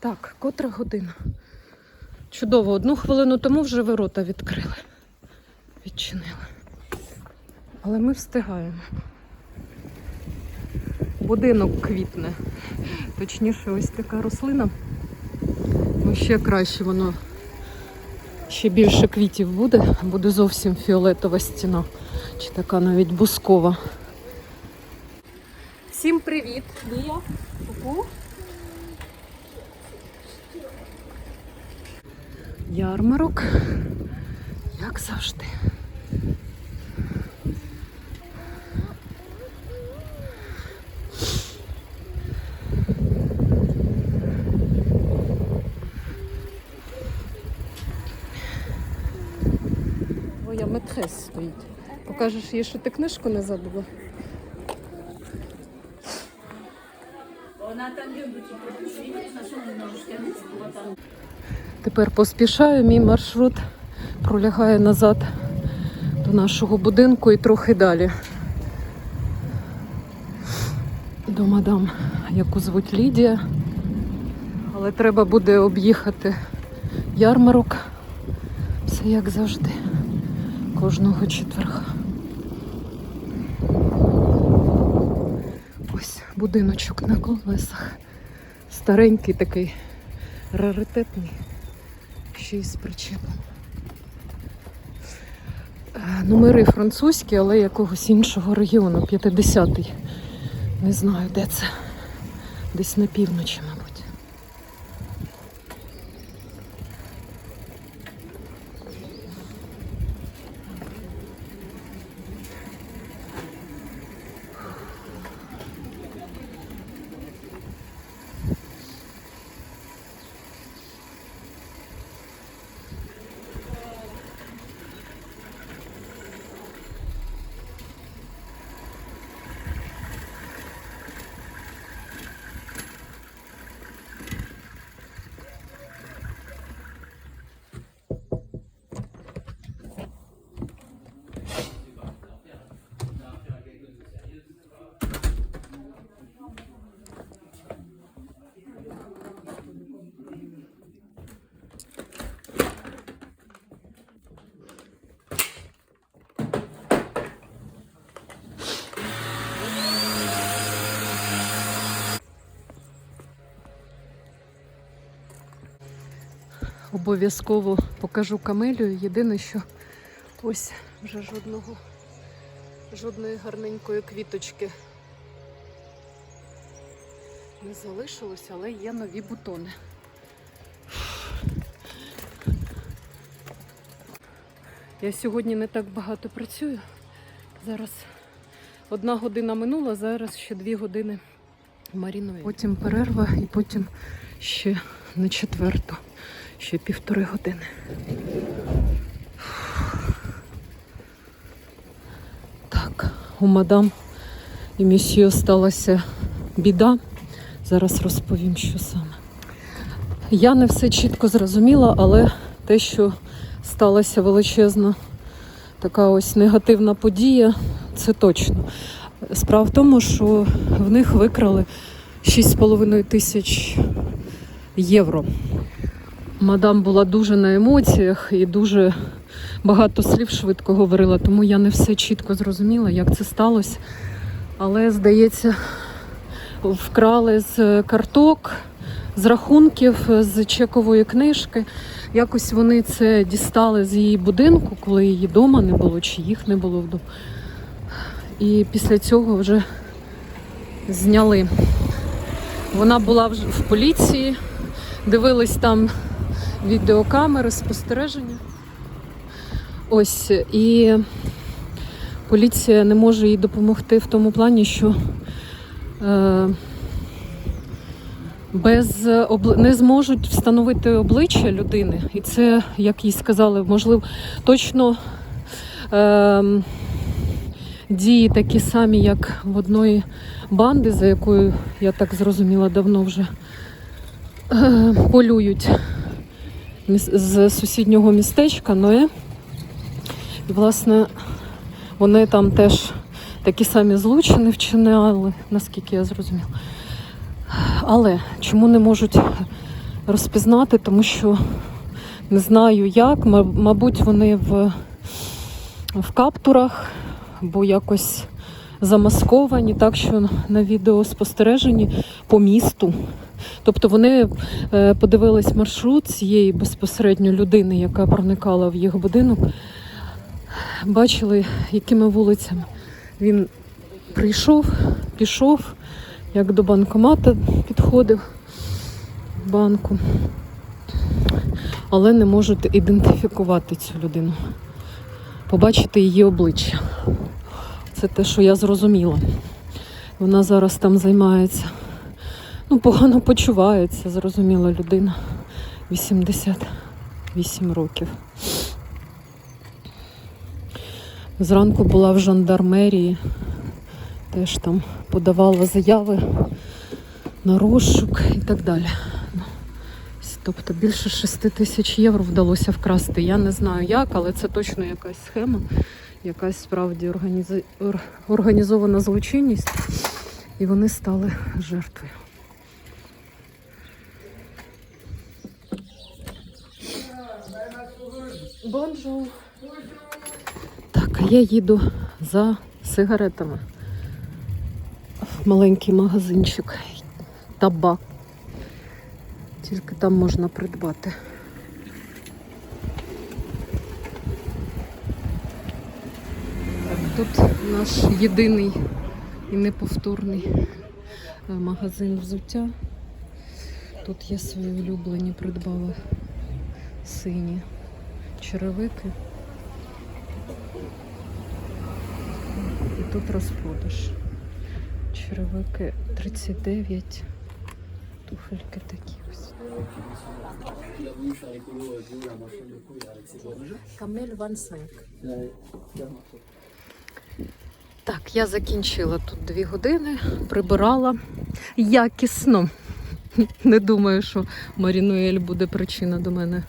Так, котра година. Чудово, одну хвилину тому вже ворота відкрили. Відчинили. Але ми встигаємо. Будинок квітне. Точніше, ось така рослина. Ну, ще краще воно. Ще більше квітів буде, буде зовсім фіолетова стіна. Чи така навіть бускова. Всім привіт! Лія. Ярмарок, як завжди. Твоя метрес стоїть. Покажеш їй, що ти книжку не забула. Тепер поспішаю, мій маршрут пролягає назад до нашого будинку і трохи далі. До мадам, яку звуть Лідія. Але треба буде об'їхати ярмарок. Все як завжди. Кожного четверга. Ось будиночок на колесах. Старенький такий, раритетний, ще й з причепом. Е, Номери французькі, але якогось іншого регіону, 50-й. Не знаю, де це. Десь на півночі, мабуть. Обов'язково покажу камелію. Єдине, що ось вже жодного, жодної гарненької квіточки не залишилось, але є нові бутони. Я сьогодні не так багато працюю. Зараз одна година минула, зараз ще дві години маріную. Потім перерва і потім ще на четверту, ще півтори години. Так, у мадам і місьє сталася біда. Зараз розповім, що саме. Я не все чітко зрозуміла, але те, що сталася величезна така ось негативна подія, це точно. Справа в тому, що в них викрали 6,5 тисяч євро. Мадам була дуже на емоціях і дуже багато слів швидко говорила, тому я не все чітко зрозуміла, як це сталося. Але, здається, вкрали з карток, з рахунків, з чекової книжки. Якось вони це дістали з її будинку, коли її вдома не було, чи їх не було вдома. І після цього вже зняли. Вона була вже в поліції, дивились там відеокамери, спостереження. Ось і поліція не може їй допомогти в тому плані, що е, без обли... не зможуть встановити обличчя людини. І це, як їй сказали, можливо, точно е, дії такі самі, як в одної банди, за якою, я так зрозуміла, давно вже е, полюють з сусіднього містечка Ноє. І, власне, вони там теж такі самі злочини вчиняли, наскільки я зрозуміла. Але чому не можуть розпізнати, тому що не знаю як. Мабуть, вони в, в каптурах, бо якось замасковані, так що на відеоспостереженні по місту. Тобто вони е, подивились маршрут цієї безпосередньо людини, яка проникала в їх будинок, бачили, якими вулицями він прийшов, пішов, як до банкомата підходив банку, але не можуть ідентифікувати цю людину, побачити її обличчя. Це те, що я зрозуміла. Вона зараз там займається. Ну, погано почувається, зрозуміла людина. 88 років. Зранку була в жандармерії, теж там подавала заяви на розшук і так далі. Ну, Тобто більше 6 тисяч євро вдалося вкрасти. Я не знаю як, але це точно якась схема, якась справді організа- ор- організована злочинність, і вони стали жертвою. Бонжур. Так, я їду за сигаретами. Маленький магазинчик. Табак. Тільки там можна придбати. Тут наш єдиний і неповторний е, магазин взуття. Тут є свої улюблені, придбала сині черевики. І тут розпродаж. Черевики 39, туфельки такі ось. Камель Ван Сенк. Так, я закінчила тут дві години, прибирала якісно. Не думаю, що Марінуель буде причина до мене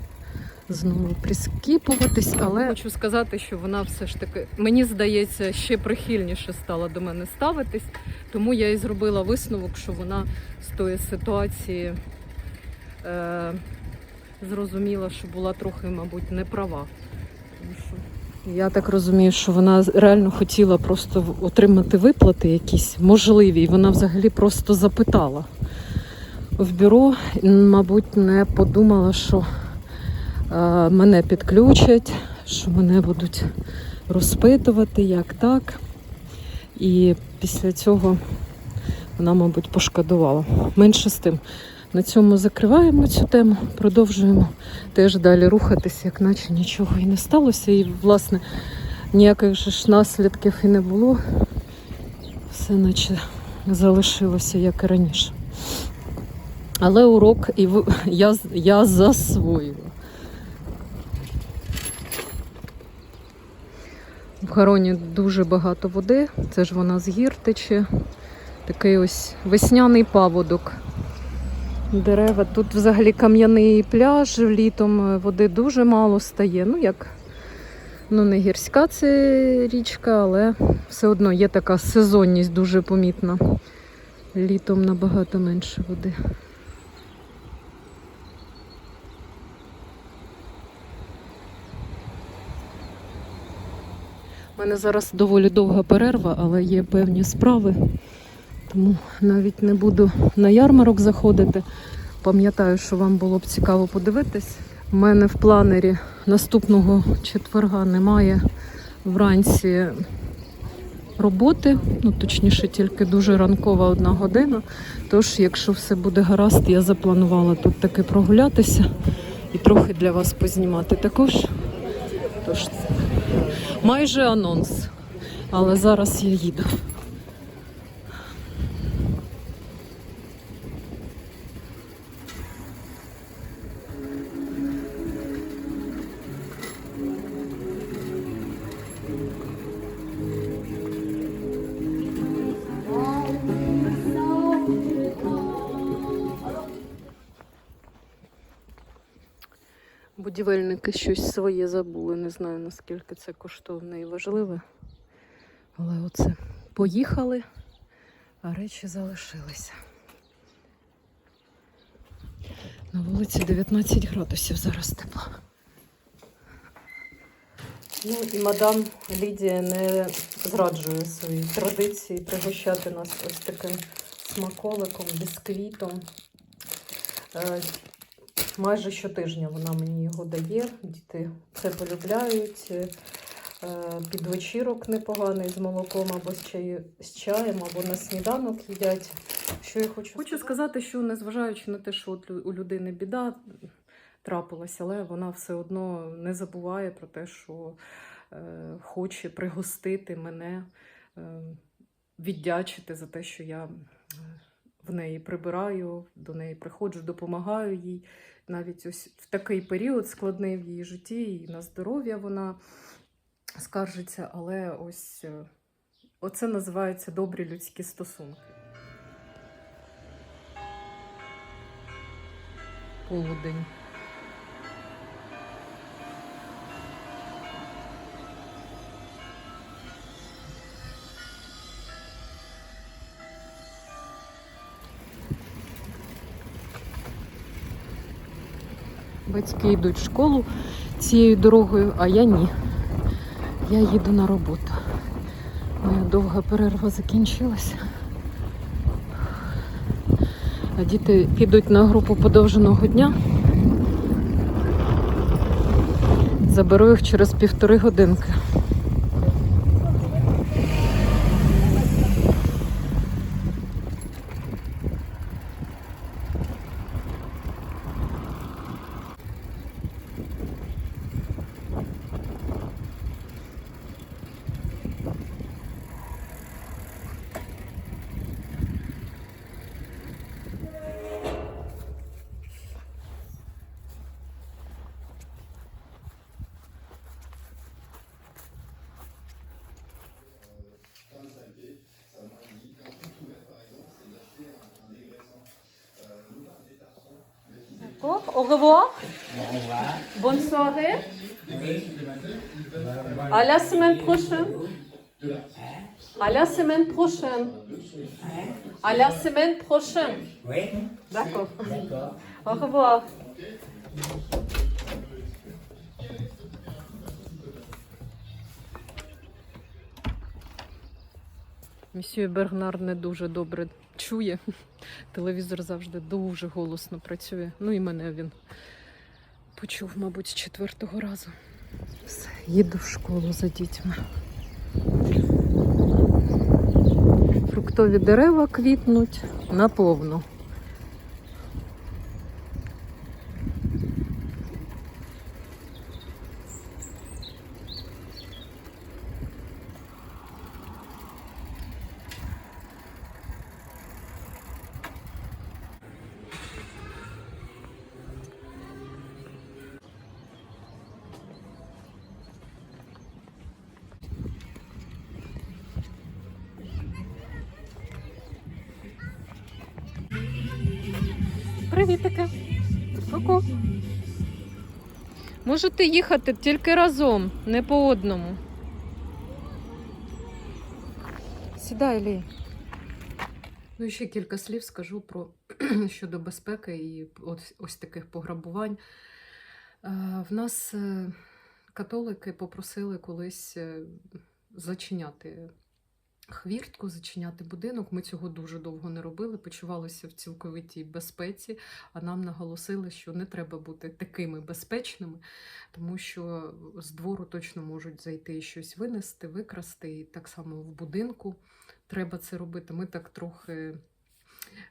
знову прискіпуватись, але хочу сказати, що вона все ж таки, мені здається, ще прихильніше стала до мене ставитись, тому я і зробила висновок, що вона з тої ситуації е, зрозуміла, що була трохи, мабуть, не права. Тому що я так розумію, що вона реально хотіла просто отримати виплати якісь можливі, і вона взагалі просто запитала в бюро, мабуть, не подумала, що мене підключать, що мене будуть розпитувати, як так. І після цього вона, мабуть, пошкодувала. Менше з тим. На цьому закриваємо цю тему, продовжуємо теж далі рухатись, як наче нічого і не сталося. І, власне, ніяких же ж наслідків і не було. Все наче залишилося, як і раніше. Але урок і я, я засвоїла. В Хароні дуже багато води, це ж вона з гір. Такий ось весняний паводок. Дерева. Тут взагалі кам'яний пляж, літом е, води дуже мало стає. Ну, як ну, не гірська це річка, але все одно є така сезонність дуже помітна. Літом набагато менше води. У мене зараз доволі довга перерва, але є певні справи. Тому навіть не буду на ярмарок заходити. Пам'ятаю, що вам було б цікаво подивитись. У мене в планері наступного четверга немає вранці роботи, ну точніше, тільки дуже ранкова одна година. Тож, якщо все буде гаразд, я запланувала тут таки прогулятися і трохи для вас познімати також. Тож, майже анонс. Але зараз я їду. Будівельники щось своє забули. Не знаю наскільки це коштовне і важливе. Але оце поїхали, а речі залишилися. На вулиці 19 градусів зараз тепло. Ну і мадам Лідія не зраджує свої традиції пригощати нас ось таким смаколиком, бісквітом. Майже щотижня вона мені його дає. Діти це полюбляють. Е, Під вечірок непоганий з молоком або з, чаю, з чаєм, або на сніданок їдять. Що я хочу хочу сказати, що незважаючи на те, що у людини біда трапилася, але вона все одно не забуває про те, що е, хоче пригостити мене, е, віддячити за те, що я е, в неї прибираю, до неї приходжу, допомагаю їй. Навіть ось в такий період складний в її житті, і на здоров'я вона скаржиться, але ось е, оце називається добрі людські стосунки. Полудень. Батьки йдуть в школу цією дорогою, а я ні. Я їду на роботу. Моя довга перерва закінчилася. А діти підуть на групу подовженого дня. Заберу їх через півтори годинки. Au revoir. Au revoir. Bonne soirée. À la semaine prochaine. À la semaine prochaine. À la semaine prochaine. Oui. D'accord. Au revoir. Місьє Бернар не дуже добре чує. Телевізор завжди дуже голосно працює. Ну і мене він почув, мабуть, з четвертого разу. Все, їду в школу за дітьми. Фруктові дерева квітнуть наповну. Можете їхати тільки разом, не по одному. Сідай, Лі. Ну і ще кілька слів скажу про щодо безпеки і ось, ось таких пограбувань. Е, В нас е, католики попросили колись е, зачиняти хвіртку, зачиняти будинок. Ми цього дуже довго не робили, почувалися в цілковитій безпеці, а нам наголосили, що не треба бути такими безпечними, тому що з двору точно можуть зайти і щось винести, викрасти, і так само в будинку треба це робити. Ми так трохи.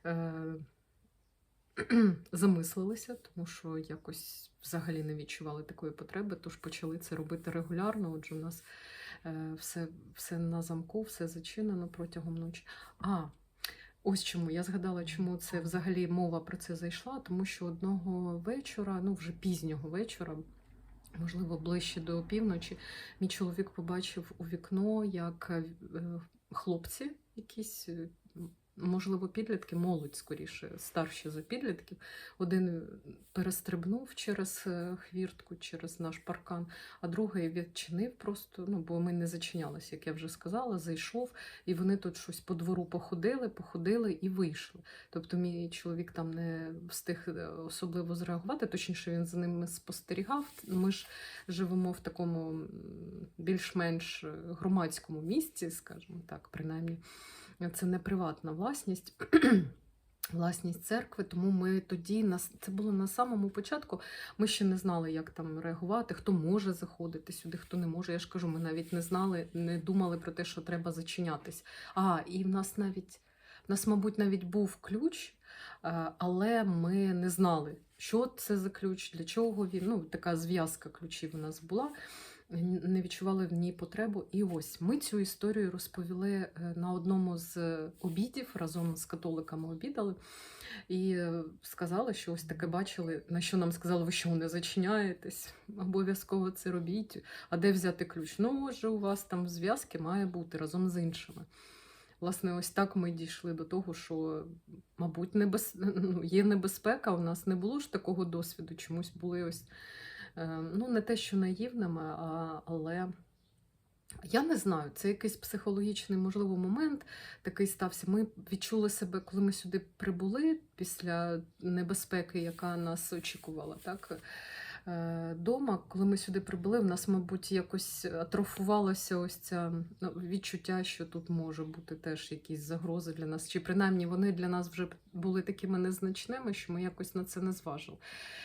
Е- Замислилися, тому що якось взагалі не відчували такої потреби, тож почали це робити регулярно. Отже, у нас е, все, все на замку, все зачинено протягом ночі. А, ось чому я згадала, чому це взагалі мова про це зайшла, тому що одного вечора, ну вже пізнього вечора, можливо, ближче до півночі, мій чоловік побачив у вікно, як е, хлопці якісь. Можливо, підлітки, молодь скоріше, старші за підлітків. Один перестрибнув через е, хвіртку, через наш паркан, а другий відчинив просто, ну, бо ми не зачинялися, як я вже сказала, зайшов, і вони тут щось по двору походили, походили і вийшли. Тобто мій чоловік там не встиг е, особливо зреагувати, точніше, він за ними спостерігав. Ми ж живемо в такому більш-менш е, громадському місці, скажімо так, принаймні. Це не приватна власність. Власність церкви, тому ми тоді на с- це було на самому початку. Ми ще не знали, як там реагувати, хто може заходити сюди, хто не може. Я ж кажу, ми навіть не знали, не думали про те, що треба зачинятись. А, і в нас навіть в нас, мабуть, навіть був ключ, е, але ми не знали, що це за ключ, для чого він. Ну, така зв'язка ключів у нас була. Не відчували в ній потребу. І ось ми цю історію розповіли е, на одному з обідів разом з католиками обідали. І е, сказали, що ось таке бачили. На що нам сказали, ви що не зачиняєтесь? Обов'язково це робіть. А де взяти ключ? Ну, може, у вас там зв'язки має бути разом з іншими. Власне, ось так ми дійшли до того, що, мабуть, небез... ну, є небезпека. У нас не було ж такого досвіду. Чомусь були ось е, ну, не те, що наївними, але. Я не знаю, це якийсь психологічний, можливо, момент такий стався. Ми відчули себе, коли ми сюди прибули після небезпеки, яка нас очікувала. Так? Е, Дома, коли ми сюди прибули, в нас, мабуть, якось атрофувалося ось це ну, відчуття, що тут може бути теж якісь загрози для нас, чи принаймні вони для нас вже були такими незначними, що ми якось на це не зважили.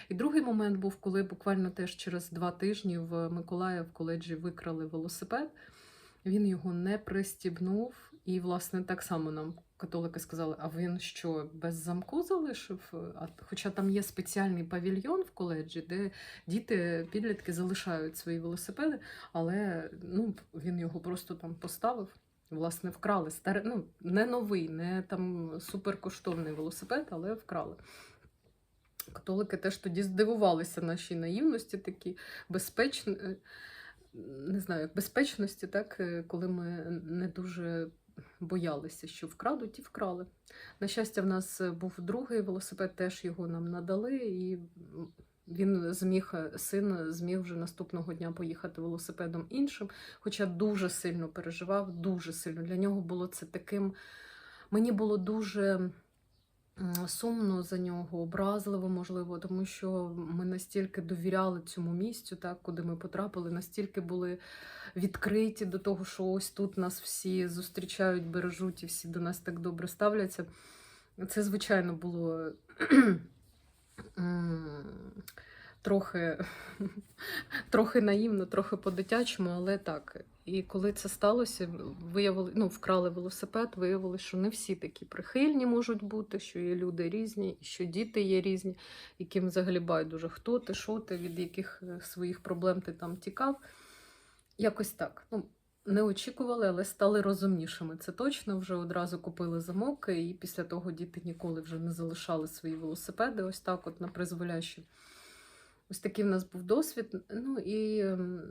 І другий момент був, коли буквально теж через два тижні в Миколаїв в коледжі викрали велосипед. Він його не пристібнув, і, власне, так само нам католики сказали: а він що, без замку залишив? А, хоча там є спеціальний павільйон в коледжі, де діти, підлітки залишають свої велосипеди, але ну, він його просто там поставив. Власне, вкрали. Старе, ну, не новий, не там суперкоштовний велосипед, але вкрали. Католики теж тоді здивувалися нашій наївності, такі безпечні, не знаю, безпечності, так, е, коли ми не дуже боялися, що вкрадуть, і вкрали. На щастя, в нас був другий велосипед, теж його нам надали, і він зміг, син зміг вже наступного дня поїхати велосипедом іншим, хоча дуже сильно переживав, дуже сильно. Для нього було це таким. Мені було дуже сумно за нього, образливо, можливо, тому що ми настільки довіряли цьому місцю, так, куди ми потрапили, настільки були відкриті до того, що ось тут нас всі зустрічають, бережуть і всі до нас так добре ставляться. Це, звичайно, було трохи, трохи наївно, трохи по-дитячому, але так. І коли це сталося, виявили, ну, вкрали велосипед, виявили, що не всі такі прихильні можуть бути, що є люди різні, що діти є різні, яким взагалі байдуже, хто ти, що ти, від яких е, своїх проблем ти там тікав. Якось так. Ну, не очікували, але стали розумнішими. Це точно вже одразу купили замок, і після того діти ніколи вже не залишали свої велосипеди. Ось так, от на призволяще. Ось такий в нас був досвід. Ну і ем,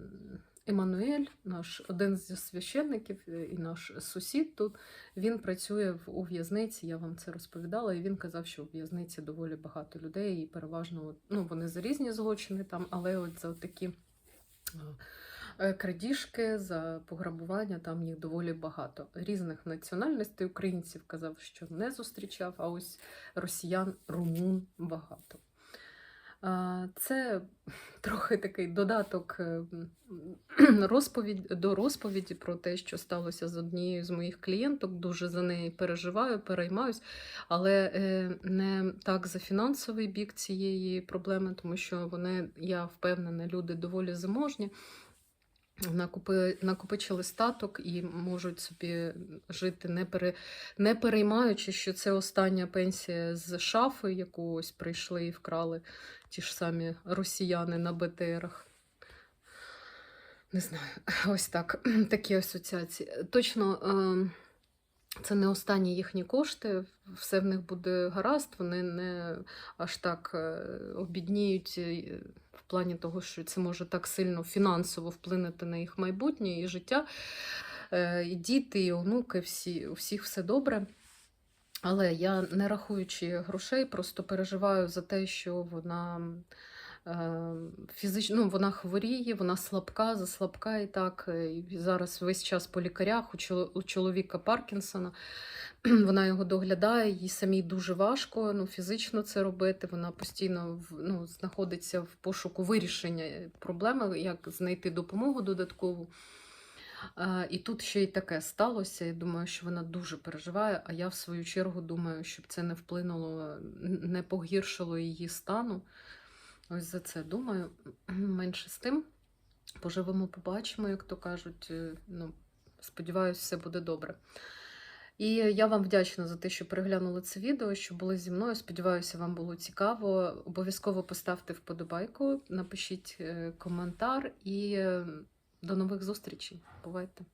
Еммануель, наш один зі священників е, і наш сусід тут, він працює у в'язниці. Я вам це розповідала, і він казав, що у в'язниці доволі багато людей, і переважно ну, вони за різні злочини там, але от за такі. е, Крадіжки за пограбування, там їх доволі багато. Різних національностей українців казав, що не зустрічав, а ось росіян, румун багато. Це трохи такий додаток е, розповідь, до розповіді про те, що сталося з однією з моїх клієнток. Дуже за неї переживаю, переймаюсь, але е, не так за фінансовий бік цієї проблеми, тому що вони, я впевнена, люди доволі заможні. Накупи, накопичили статок і можуть собі жити, не, пере, не переймаючи, що це остання пенсія з шафи, яку ось прийшли і вкрали ті ж самі росіяни на БТРах. Не знаю, ось так. Такі асоціації. Точно, е, це не останні їхні кошти, все в них буде гаразд, вони не аж так е, обідніють е, в плані того, що це може так сильно фінансово вплинути на їх майбутнє і життя. Е, І діти, і онуки, всі, у всіх все добре. Але я не рахуючи грошей, просто переживаю за те, що вона фізично ну, вона хворіє, вона слабка, заслабка і так. е, І зараз весь час по лікарях у чоловіка Паркінсона. Вона його доглядає, їй самій дуже важко ну, фізично це робити. Вона постійно ну, знаходиться в пошуку вирішення проблеми, як знайти допомогу додаткову. І тут ще й таке сталося. Я думаю, що вона дуже переживає. А я, в свою чергу, думаю, щоб це не вплинуло, не погіршило її стану. Ось за це думаю. Менше з тим. Поживемо, побачимо, як то кажуть. Е, Ну, сподіваюся, все буде добре. І я вам вдячна за те, що переглянули це відео, що були зі мною. Сподіваюся, вам було цікаво. Обов'язково поставте вподобайку, напишіть е, коментар і е, до нових зустрічей. Бувайте!